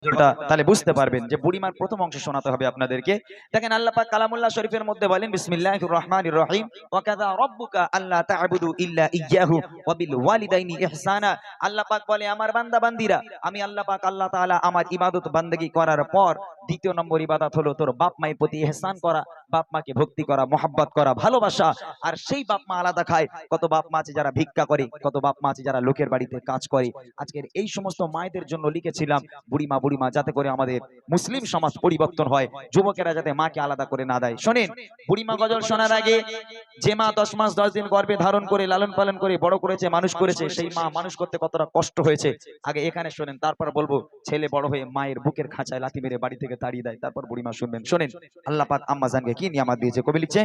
তাহলে বুঝতে পারবেন যে বুড়িমার প্রথম অংশ শোনাতে হবে আপনাদেরকে। দেখেন আল্লাহ পাক কালামুল্লাহ শরীফের মধ্যে বলেন, বিসমিল্লাহির রহমানির রহিম। ওয়া কাযা রাব্বুকা আল্লা তা'বুদু ইল্লা ইয়্যাহু ওয়া বিল ওয়ালিদাইনি ইহসানা। আল্লাহ পাক বলে, আমার বান্দা বান্দিরা আমি আল্লাহ পাক আল্লাহ তাআলা আমার ইবাদত বান্দেগী করার পর দ্বিতীয় নম্বর ইবাদত হলো তোর বাপ মায়ের প্রতি ইহসান করা, বাপ মাকে ভক্তি করা, মোহাব্বত করা, ভালোবাসা। আর সেই বাপ মা আলাদা খায়। কত বাপ মা আছে যারা ভিক্ষা করে, কত বাপ মা আছে যারা লোকের বাড়িতে কাজ করে। আজকের এই সমস্ত মায়েদের জন্য লিখেছিলাম বুড়ি বুড়িমা বুড়িমা যাতে করে আমাদের মুসলিম সমাজ পরিবর্তন হয়, যুবকেরা যাতে মাকে আলাদা করে না দেয়। শোনেন, বুড়িমা গজল শোনার আগে যে মা দশ মাস দশ দিন গর্ভে ধারণ করে, লালন পালন করে, বড় করেছে, মানুষ করেছে, সেই মা মানুষ করতে কতটা কষ্ট হয়েছে? আগে এখানে শোনেন, তারপর বলব, ছেলে বড় হয়ে মায়ের বুকের খাঁচায় লাথি মেরে বাড়ি থেকে তাড়িয়ে দেয়, তারপর বুড়িমা শুনবেন। শোনেন, আল্লাহ পাক আম্মা জানকে কি নিয়ামত দিয়েছে, কবি লিখছে,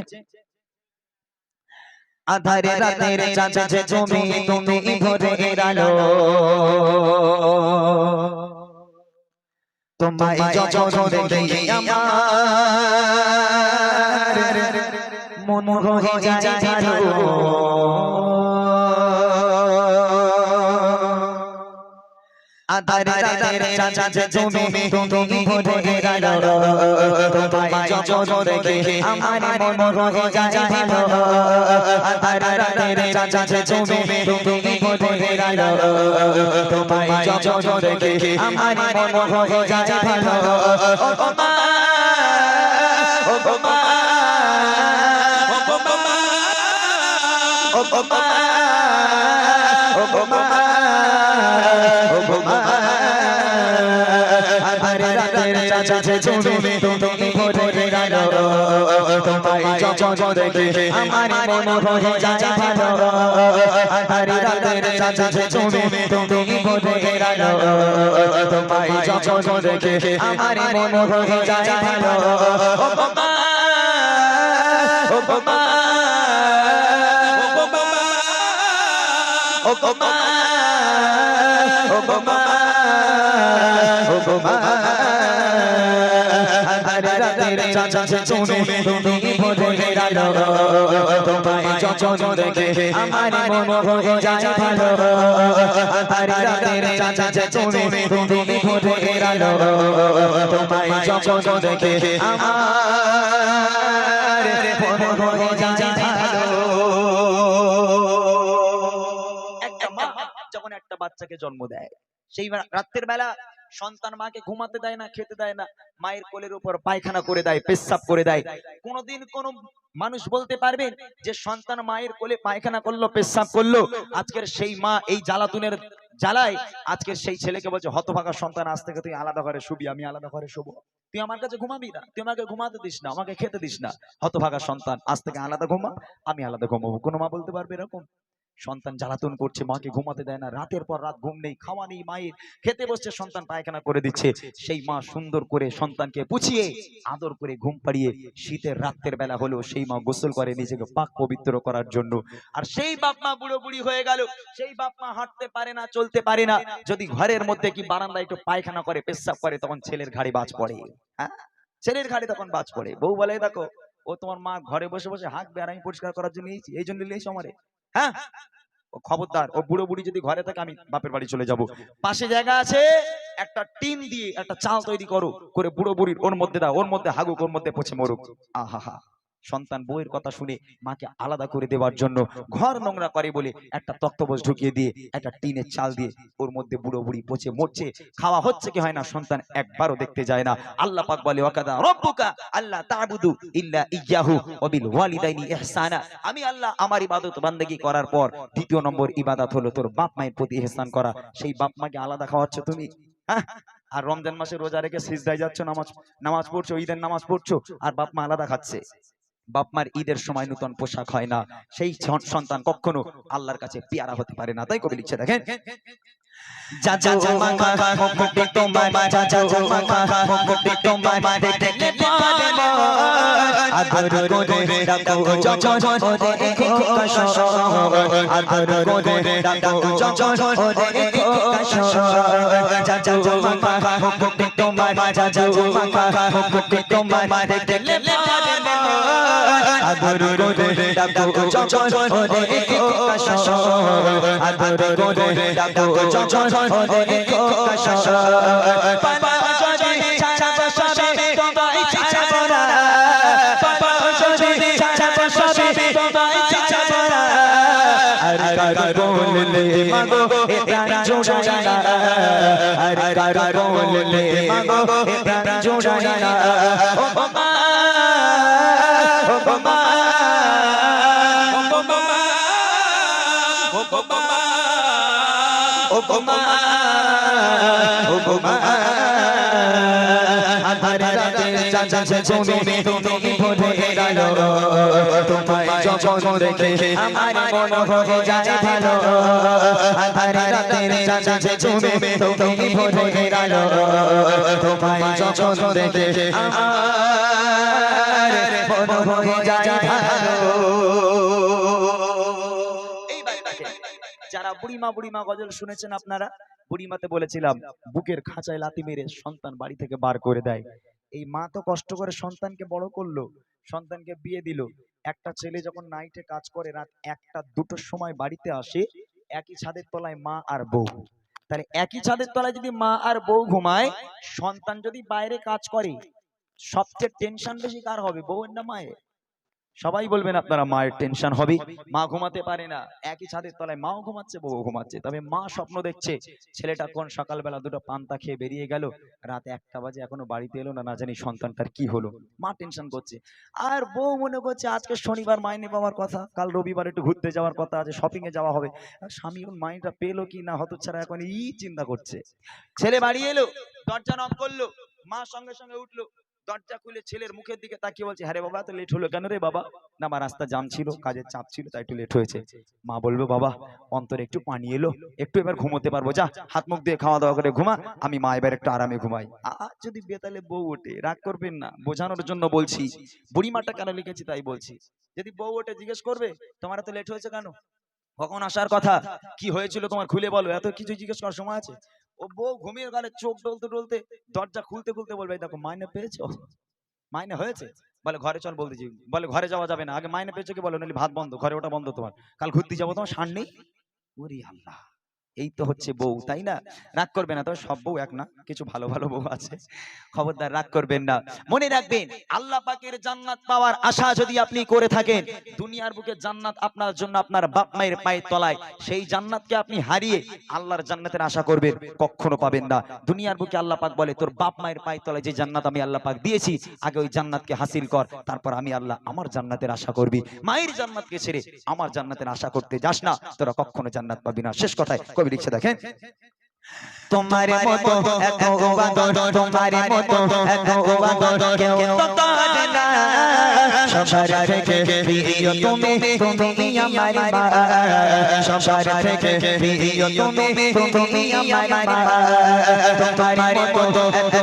আধারে রাতের চাঁদে তুমি তুমি ভরে আলো। তোমায় যখন দেখি আমার মন হয়ে যায় আধারে রাতের চাঁদে তুমি তুমি ভরে আলো তোমায় যখন দেখি আমার মন হয়ে যায় ভালো আধারে রাতের চাঁদে তুমি তুমি ভরে আলো তোমায় যখন দেখি আমার মন হয়ে যায় ভালো ও মা ও মা ও মা আমার মন হয়ে যায় ভালো আধারে রাতের চাঁদে তুমি তুমি ভরে গেল তোমায় যখন দেখি আমার মন হয়ে যায় ভালো ও মা ও মা ও মা ও মা ও মা আধারে রাতের তুমি ভরে গেল তোমায় যখন দেখে আমার মন হয়ে যায় ভালো আধারে রাতের চাঁদে তুমি তুমি ভরে গেল তোমায় যখন দেখে আমার মন হয়ে যায় একটা বাচ্চাকে জন্ম দেয়। সেই রাত্রের বেলা সন্তান মাকে ঘুমাতে দেয় না, খেতে দেয় না, মায়ের কোলের উপর পায়খানা করে দেয়, পেশাব করে দেয়। কোনোদিন কোন মানুষ বলতে পারবেন যে সন্তান মায়ের কোলে পায়খানা করল, পেশাব করল, আজকের সেই মা এই জ্বালাতুনের জ্বালায়, আজকের সেই ছেলেকে বলছে, হতভাগা সন্তান, আজ থেকে তুই আলাদা ঘরে শুবি, আমি আলাদা ঘরে শুবো। তুই আমার কাছে ঘুমাবি না, তুই আমাকে ঘুমাতে দিস না, আমাকে খেতে দিস না। হতভাগা সন্তান, আজ থেকে আলাদা ঘুমা, আমি আলাদা ঘুমাবো। কোনো মা বলতে পারবে এরকম? সন্তান জ্বালাতন করছে, মাকে ঘুমাতে দেয় না, রাতের পর রাত ঘুম নেই, খাওয়া নেই, মায়ের খেতে বসছে, সন্তান পায়খানা করে দিচ্ছে, সেই মা সুন্দর করে সন্তানকে পুছিয়ে আদর করে ঘুম পাড়িয়ে শীতের রাতের বেলা হলো সেই মা গোসল করে নিজেকে পাক পবিত্র করার জন্য। আর সেই বাপ মা বুড়ো বুড়ি হয়ে গেল, সেই বাপ মা হাঁটতে পারে না, চলতে পারে না, যদি ঘরের মধ্যে কি বারান্দায় একটু পায়খানা করে, পেশাব করে, তখন ছেলের ঘাড়ে বাজ পড়ে। হ্যাঁ? ছেলের ঘাড়ে তখন বাজ পড়ে। বউ বলে, দেখো, ও তোমার মা ঘরে বসে বসে হাঁকবে আর আমি পরিষ্কার করার জন্য এই জন্য নিয়েছি আমারে। হ্যাঁ? ও খবরদার, ও বুড়ো বুড়ি যদি ঘরে থাকে আমি বাপের বাড়ি চলে যাব। পাশে জায়গা আছে, একটা টিন দিয়ে একটা চাল তৈরি করো, করে বুড়ো বুড়ির ওর মধ্যে দাও, ওর মধ্যে হাগুক, ওর মধ্যে পচে মরুক। আহা হা সন্তান বউয়ের কথা শুনে মাকে আলাদা করে দেওয়ার জন্য ঘর নোংরা করে বলে একটা তক্তবোজ ঢুকিয়ে দিয়ে, একটা টিনের চাল দিয়ে ওর মধ্যে বুড়ো বুড়ি পচে মরছে। খাওয়া হচ্ছে কি হয় না সন্তান একবারও দেখতে যায় না। আল্লাহ পাক বলে, ওয়াকাদা রব্বুকা আল্লাহ তা'বুদু ইল্লা ইয়্যাহু ওয়া বিল ওয়ালিদাইনি ইহসানা। আমি আল্লাহ আমার ইবাদত বান্দেগী করার পর দ্বিতীয় নম্বর ইবাদত হলো তোর বাপ মায়ের প্রতি ইহসান করা। সেই বাপ মাকে আলাদা খাওয়াচ্ছ তুমি? হ্যাঁ? আর রমজান মাসে রোজা রেখে সিজদায় যাচ্ছ, নামাজ নামাজ পড়ছো, ঈদের নামাজ পড়ছো, আর বাপ মা আলাদা খাচ্ছে। বাপ মার ঈদের সময় নতুন পোশাক হয় না সেই সন- সন্তান কখনো আল্লাহর কাছে পেয়ারা হতে পারে না তাই কবি লিখছে দেখেন তোমার যা যা যা মা মা মুকুটি তোমার দেখতে পারে মন আদর করে ডাকো জন ওরে খোকাশ আদর করে ডাকো জন ওরে খোকাশ যা যা যা মা মা মুকুটি তোমার যা যা যা মা মা মুকুটি তোমার দেখতে পারে মন আদর করে ডাকো জন ওরে খোকাশ আদর করে ডাকো জন ওরে খোকাশ মাগো এ প্রাণ জোড়াই না আর কারও বললে মাগো প্রাণ জোড়াই না ও মা ও মা ও মা ও মা তুমি তুমি ভরে গেলো তোমায় যখন দেখে আমার মন হয়ে যায় ভালো আধার রাতে চাচা সে তুমি তুমি ভরে গেলো তোমায় যখন দেখে আমার মন হয়ে যায় ভালো যারা বুড়িমা বুড়িমা গজল শুনেছেন আপনারা? বুড়িমাতে বলেছিলাম, বুকের খাঁচায় লাথি মেরে সন্তান বাড়ি থেকে বার করে দেয়। এই মা তো কষ্ট করে সন্তানকে বড় করল, সন্তানকে বিয়ে দিল। একটা ছেলে যখন নাইটে কাজ করে, রাত একটা, দুটোর সময় বাড়িতে আসে, একই ছাদের তলায় মা আর বউ। তাহলে একই ছাদের তলায় যদি মা আর বউ ঘুমায়, সন্তান যদি বাইরে কাজ করে, সবচেয়ে টেনশন বেশি কার হবে, বউয়ের না মায়ের? সবাই বলবেন, আপনারা মায়ের টেনশন হবে মা ঘুমাতে পারে না। একই ছাদের তলায় মাও ঘুমাচ্ছে বউ ঘুমাচ্ছে। তবে মা স্বপ্ন দেখছে, ছেলেটা কোন সকালবেলা দুটো পান্তা খেয়ে বেরিয়ে গেল, রাত একটা বাজে, এখনও বাড়িতে এলো না না জানি সন্তানটার কি হলো। মা টেনশন করছে। আর বউ মনে করছে, আজকে শনিবার মাইনে পাওয়ার কথা, কাল রবিবার একটু ঘুরতে যাওয়ার কথা আছে শপিং এ যাওয়া হবে। স্বামী ওর মাইনটা পেল কি না, হতচ্ছাড়া এখন ই চিন্তা করছে। ছেলে বাড়ি এলো, দরজা নক করল, মা সঙ্গে সঙ্গে উঠল দরজা খুলে ছেলের মুখের দিকে তাকিয়ে বলছে হ্যাঁ বাবা তো লেট হলো কেন রে বাবা? না, আমার রাস্তা জাম ছিল, কাজের চাপ ছিল, তাই একটু লেট হয়েছে। মা বলবে, বাবা, অন্তরে একটু পানি এলো, একটু এবার ঘুমোতে পারব, যা, হাত মুখ দিয়ে খাওয়া দাওয়া করে ঘুমা, আমি মা এবার একটু আরামে ঘুমাই। আর যদি বেতালে বউ ওঠে, রাগ করবেন না, বোঝানোর জন্য বলছি, বুড়িমাটা কেন লিখেছি তাই বলছি। যদি বউ ওঠে, জিজ্ঞেস করবে, তোমার এত লেট হয়েছে কেন? কখন আসার কথা? কি হয়েছিল তোমার খুলে বলো, এত কিছু জিজ্ঞেস করার সময় আছে? ও বউ ঘুমিয়ে গেলে চোখ ডলতে ডলতে দরজা খুলতে খুলতে বলবে দেখো, মাইনে পেয়েছ? মাইনে হয়েছে? বলে, ঘরে চল বলতেছি বলে, ঘরে যাওয়া যাবে না। আগে মাইনে পেয়েছ কি? বলো নাহলে ভাত বন্ধ, ঘরে ওটা বন্ধ তোমার। কাল ঘুরতে যাব তোমার সার নেই ওরে আল্লাহ। এই তো হচ্ছে বউ, তাই না? রাগ করবে না, তবে সব বউ এক না, কিছু ভালো ভালো বউ আছে। খবরদার, রাগ করবেন না। মনে রাখবেন, আল্লাহ পাকের জান্নাত পাওয়ার আশা যদি আপনি করে থাকেন, দুনিয়ার বুকে জান্নাত আপনার জন্য আপনার বাপ মায়ের পায়ের তলায়, সেই জান্নাতকে আপনি হারিয়ে আল্লাহর জান্নাতের আশা করবেন, কখনো পাবেন না। দুনিয়ার বুকে আল্লাহ পাক বলে, তোর বাপ মায়ের পায়ের তলায় যে জান্নাত আমি আল্লাহ পাক দিয়েছি, আগে ওই জান্নাতকে হাসিল কর, তারপর আমি আল্লাহ আমার জান্নাতের আশা করবি। মায়ের জান্নাতকে ছেড়ে আমার জান্নাতের আশা করতে যাস না, তোরা কখনো জান্নাত পাবি না। শেষ কথায় কবি লিখছে দেখেন। তোমার মতো এত বাদর তোমার মতো এত বাদর কেউ তো না। সবার থেকে প্রিয় তুমি তুমি আমার মা সবার থেকে প্রিয় তুমি তুমি আমার মা তোমার মতো এত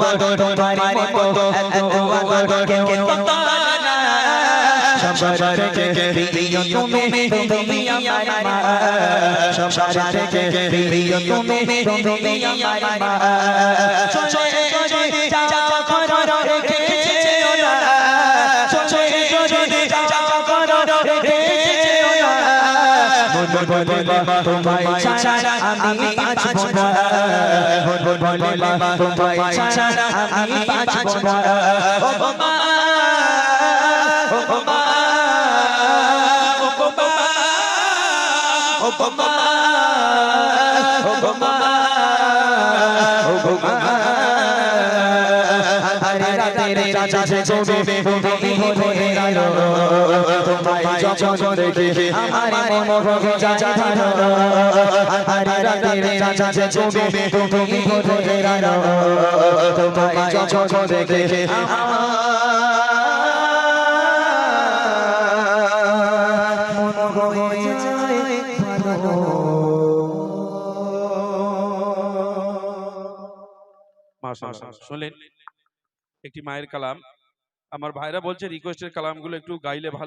বাদর তোমার মতো এত বাদর কেউ তো না। সবার থেকে প্রিয় তুমি তুমি আমার মা সবার থেকে প্রিয় তুমি তুমি আমার মা চলে চলে যাও করো রেখেছো না চলে চলে যাও করো রেখেছো না বল বল মা তোমায় ছাড়া আমি বাঁচব না বল বল মা তোমায় ছাড়া আমি বাঁচব না ও মা ও মা ও মা ও মা ও মা আরে রাতে চাচা সে জমে তুমি হয়ে গেল তোমায় যখন দেখে আমার মন যায় ভালো আরে রাতে চাচা সে জমে তুমি হয়ে গেল তোমায় যখন দেখে আমার শুনলেন একটি মায়ের কালাম। আমার ভাইরা বলছে রিকোয়েস্টের কালামগুলো একটু গাইলে ভালো